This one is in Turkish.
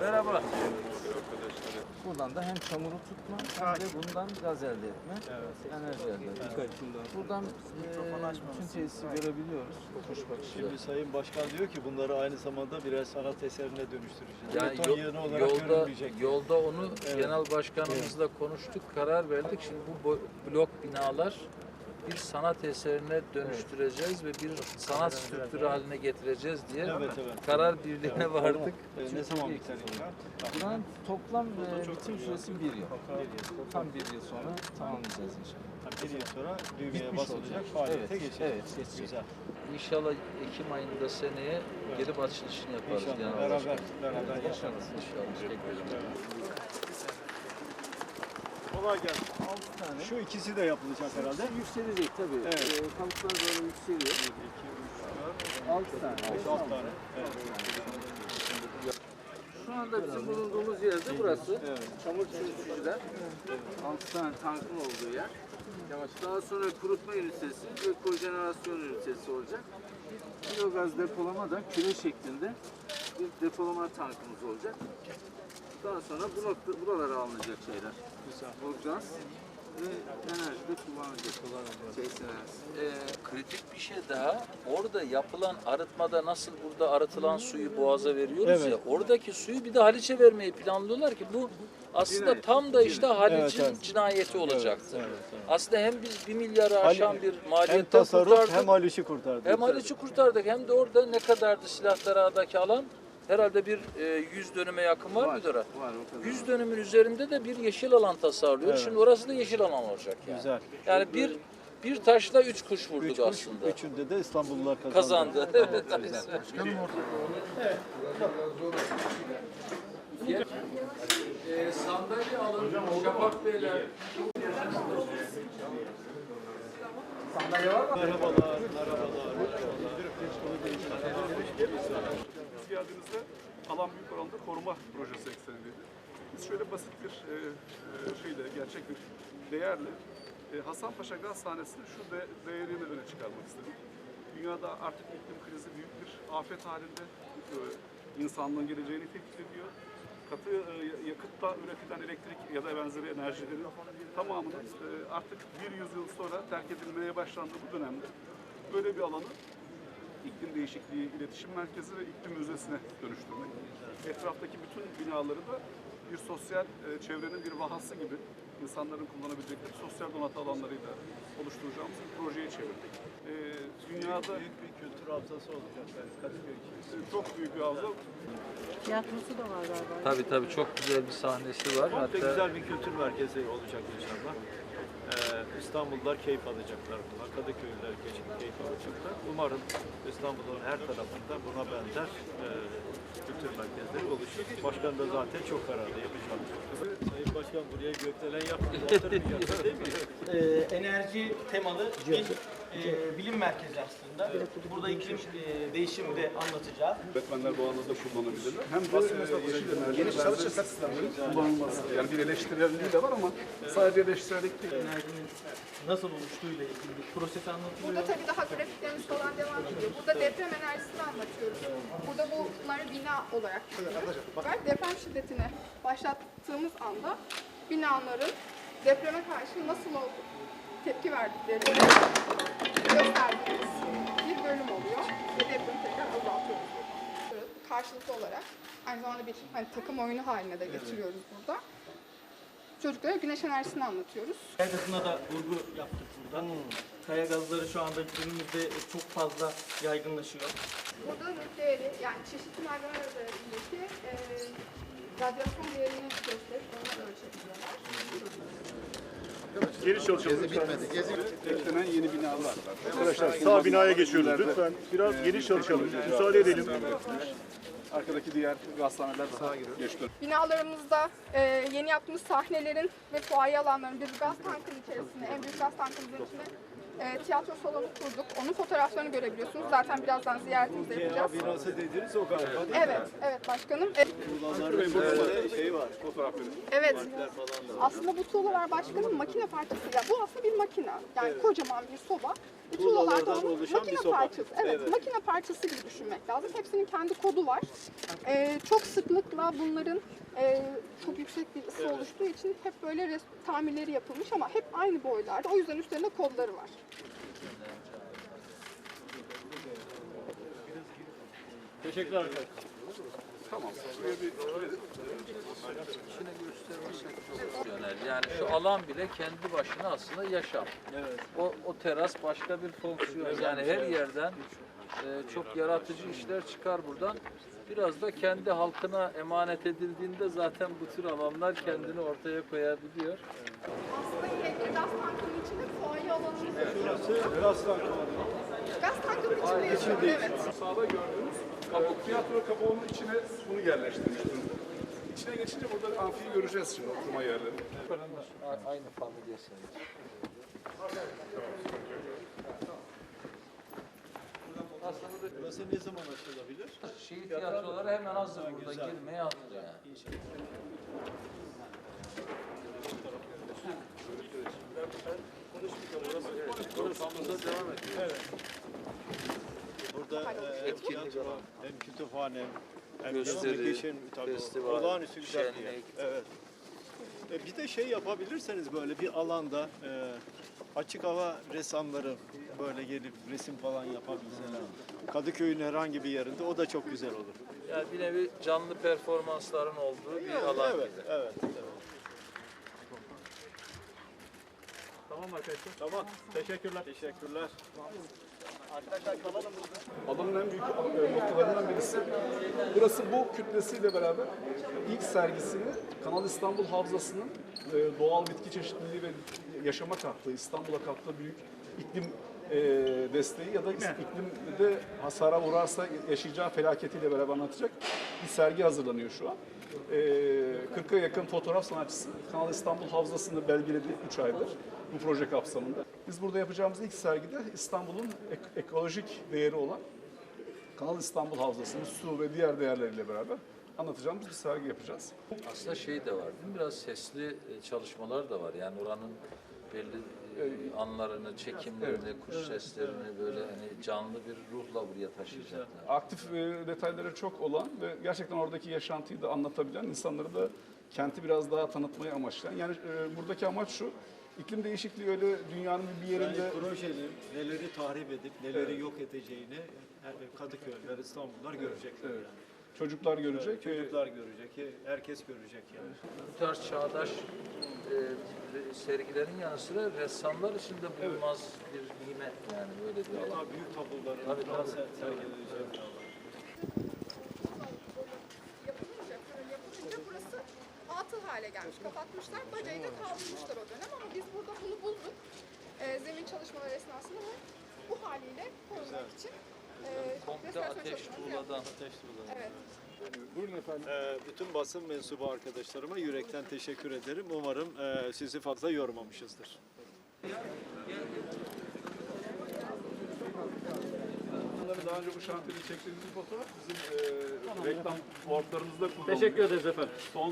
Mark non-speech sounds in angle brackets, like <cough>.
Merhaba. Buradan da hem çamuru tutma hem de bundan gaz elde etme, enerji elde etme. Buradan e, bütün tesisi görebiliyoruz kuş bakışıyla. Şimdi Sayın Başkan diyor ki bunları aynı zamanda birer sanat eserine dönüştüreceğiz. Yani Beton yol- yığını olarak yolda, görünmeyecek. yolda onu genel başkanımızla konuştuk, karar verdik. Şimdi bu blok binalar bir sanat eserine dönüştüreceğiz ve bir sanat strüktürü haline getireceğiz diye Evet, evet. karar birliğine vardık. Ee, ne zaman biter inşaat? Buranın toplam e, bitim süresi bir yıl. Tam bir yıl sonra tamamlayacağız inşallah. Bir yıl sonra düğmeye Bitmiş basılacak, olacak. faaliyete Evet, geçecek. evet, geçecek. Güzel. İnşallah Ekim ayında seneye gelip açılışını yaparız. İnşallah genel beraber, beraber İnşallah. yaparız. İnşallah. Kolay gelsin. 6 tane. Şu ikisi de yapılacak herhalde. Yükselecek tabii. Evet. Kalıplar böyle yükseliyor. 6 tane. Alt tane. Evet. Şu anda bizim bulunduğumuz yerde burası. Çamur çürütücüler. 6 tane tankın olduğu yer. Daha sonra kurutma ünitesi ve kojenerasyon ünitesi olacak. Biyogaz depolama da küre şeklinde bir depolama tankımız olacak. Daha sonra bu nokta, buralara alınacak şeyler. Bu gaz ve enerjide kullanılacak. Şeysin ee, kritik bir şey daha. Orada yapılan arıtmada nasıl burada arıtılan suyu boğaza veriyoruz Evet. ya. Oradaki suyu bir de Haliç'e vermeyi planlıyorlar ki bu aslında tam da işte Haliç'in Evet, evet. cinayeti olacaktır. Evet, evet. Aslında hem biz bir milyarı aşan bir Hem maliyetten tasarruf kurtardık. hem Haliç'i kurtardık. Hem Haliç'i kurtardık hem de orada ne kadardı silahlara'daki alan? Herhalde bir e, 100 dönüme yakın var, mıdır? Var, 100 dönümün üzerinde de bir yeşil alan tasarlıyor. Evet. Şimdi orası da yeşil alan olacak yani. Güzel. Yani bir bir taşla üç kuş vurduk Üç kuş, aslında. üçünde de İstanbullular kazandı. Kazandı. Evet. Ee, sandalye alın. Şafak Beyler. Merhabalar, merhabalar, merhabalar. Biz geldiğimizde alan büyük oranda koruma projesi eksenindeydi. Biz şöyle basit bir e, e, şeyle, gerçek bir değerle e, Hasanpaşa Gaz Sahnesi'nin şu de, değerini öne çıkarmak istedik. Dünyada artık iklim krizi büyük bir afet halinde e, insanlığın geleceğini tehdit ediyor. Katı e, yakıtla üretilen elektrik ya da benzeri enerjilerin tamamının e, artık bir yüzyıl sonra terk edilmeye başlandığı bu dönemde böyle bir alanı iklim değişikliği iletişim merkezi ve iklim müzesine dönüştürmek. Etraftaki bütün binaları da bir sosyal e, çevrenin bir vahası gibi insanların kullanabilecekleri sosyal donatı alanlarıyla oluşturacağımız bir projeye çevirdik. E, dünyada Büyük bir kültür hafızası olacak yani e, çok büyük bir havza. Tiyatrosu da var galiba. Tabii tabii çok güzel bir sahnesi var. Çok da Hatta güzel bir kültür merkezi olacak inşallah. İstanbullular keyif alacaklar buna, Kadıköylüler keyif keyif alacaklar. Umarım İstanbul'un her tarafında buna benzer e, kültür merkezleri oluşur. Başkan da zaten çok kararlı yapacak. Sayın Başkan buraya gökdelen batırmayacak <laughs> değil mi? Ee, enerji temalı bir e, bilim merkezi aslında. Burada iklim e, değişimi de anlatacağız. Öğretmenler bu alanda kullanabilirler. Hem de e, yeşil enerji geniş çalışırsak sistemlerin kullanılması. Yani bir eleştirelliği de var ama sadece eleştirellik değil. Enerjinin nasıl oluştuğuyla ilgili bir proses anlatılıyor. Burada tabii daha grafiklerimiz falan devam ediyor. Burada deprem enerjisini anlatıyoruz. Burada bunları bina olarak düşünüyoruz. Ve deprem şiddetini başlattığımız anda binaların depreme karşı nasıl oldu, tepki verdiklerini gösterdiğimiz bir bölüm oluyor. Ve depremi tekrar azaltıyoruz. Karşılıklı olarak aynı zamanda bir hani, takım oyunu haline de getiriyoruz burada. Çocuklara güneş enerjisini anlatıyoruz. Kaya gazına da vurgu yaptık burada. Kaya gazları şu anda günümüzde çok fazla yaygınlaşıyor. Burada nükleeri yani çeşitli merdiven arasındaki e, radyasyon değerini gösterip onu ölçebiliyorlar. Geniş çalışalım. Eklenen yeni binalar var. Arkadaşlar sağ binaya geçiyoruz lütfen. Biraz geniş çalışalım. Müsaade edelim. Arkadaki diğer hastaneler daha geç dön. Binalarımızda e, yeni yaptığımız sahnelerin ve fuaye alanların bir gaz tankının içerisinde, en büyük gaz tankımızın içinde e, tiyatro salonu kurduk. Onun fotoğraflarını görebiliyorsunuz. Zaten birazdan ziyaretimizi yapacağız. binası dediğiniz o galiba. Evet, evet başkanım. E, Kullananların şey var. Fotoğraf verin. Evet. Aslında bu tuğlalar başkanım makine parçası. Ya bu aslında bir makine. Yani kocaman bir soba. Da Tuğlalardan oluşan makine bir soba. parçası. Evet, Evet. makine parçası gibi düşünmek lazım. Hepsinin kendi kodu var. Ee, çok sıklıkla bunların e, çok yüksek bir ısı oluştuğu için hep böyle res- tamirleri yapılmış ama hep aynı boylarda. O yüzden üstlerinde kodları var. Teşekkürler arkadaşlar. Tamam. Yani şu alan bile kendi başına aslında yaşam. O, o teras başka bir fonksiyon. Yani her yerden e, çok yaratıcı işler çıkar buradan. Biraz da kendi halkına emanet edildiğinde zaten bu tür alanlar kendini ortaya koyabiliyor. Aslında gaz tankının içinde fuaye alanımız var. Burası biraz daha Gaz tankının içinde yaşıyor. Evet. Sağda gördüğünüz kabuk, tiyatro kabuğunun içine bunu yerleştirmiş. İçine geçince burada amfiyi göreceğiz şimdi oturma yerleri. Aynı familya Burası ne zaman açılabilir? Şehir tiyatroları hemen hazır burada girmeye hazır yani. Burada e, hem tiyatro, hem kütüphane, hem Gösteri, communication, tabii, festival, olağanüstü güzel bir yer. şenlik. Evet. E, bir de şey yapabilirseniz böyle bir alanda e, açık hava ressamları böyle gelip resim falan yapabilseler. Kadıköy'ün herhangi bir yerinde o da çok güzel olur. Yani bir nevi canlı performansların olduğu bir alan Evet, gibi. evet, evet. Tamam arkadaşlar. Tamam. Teşekkürler. Teşekkürler. Alanın en büyük e, noktalarından birisi. Burası bu kütlesiyle beraber ilk sergisini Kanal İstanbul Havzası'nın e, doğal bitki çeşitliliği ve yaşama kattığı, İstanbul'a kattığı büyük iklim e, desteği ya da iklimde hasara uğrarsa yaşayacağı felaketiyle beraber anlatacak bir sergi hazırlanıyor şu an. E, 40'a yakın fotoğraf sanatçısı Kanal İstanbul Havzası'nı belgeledi 3 aydır bu proje kapsamında. Biz burada yapacağımız ilk sergide İstanbul'un ek- ekolojik değeri olan Kanal İstanbul Havzası'nın su ve diğer değerleriyle beraber anlatacağımız bir sergi yapacağız. Aslında şey de var değil mi? Biraz sesli e, çalışmalar da var. Yani oranın belli anlarını, çekimlerini, kuş seslerini böyle hani canlı bir ruhla buraya taşıyacaklar. Aktif e, detayları çok olan ve gerçekten oradaki yaşantıyı da anlatabilen insanları da kenti biraz daha tanıtmayı amaçlayan. Yani e, buradaki amaç şu, iklim değişikliği öyle dünyanın bir yerinde... Yani projenin neleri tahrip edip neleri yok edeceğini her- Kadıköy'ler, İstanbullular görecekler. Evet. Yani. Çocuklar görecek. e, Çocuklar görecek, herkes görecek yani. Bu tarz çağdaş e, sergilerin yanı sıra ressamlar için de bulunmaz bir nimet yani böyle bir alan. Daha büyük tabloların Tabii, daha tabii. ser- sergilenecek bir alan. yapılınca, fırın yapılınca burası atıl hale gelmiş. Kapatmışlar, bacayı da kaldırmışlar o dönem ama biz burada bunu bulduk. Ee, zemin çalışmaları esnasında ve bu haliyle korumak için e, Komple restorasyon ateş çalışmaları yaptık. tuğladan. Evet. Ee, bütün basın mensubu arkadaşlarıma yürekten teşekkür ederim. Umarım e, sizi fazla yormamışızdır. Bunları daha önce bu şantiyede çektiğimiz fotoğraf bizim e, reklam boardlarımızda kullanılıyor. Teşekkür ederiz efendim. Son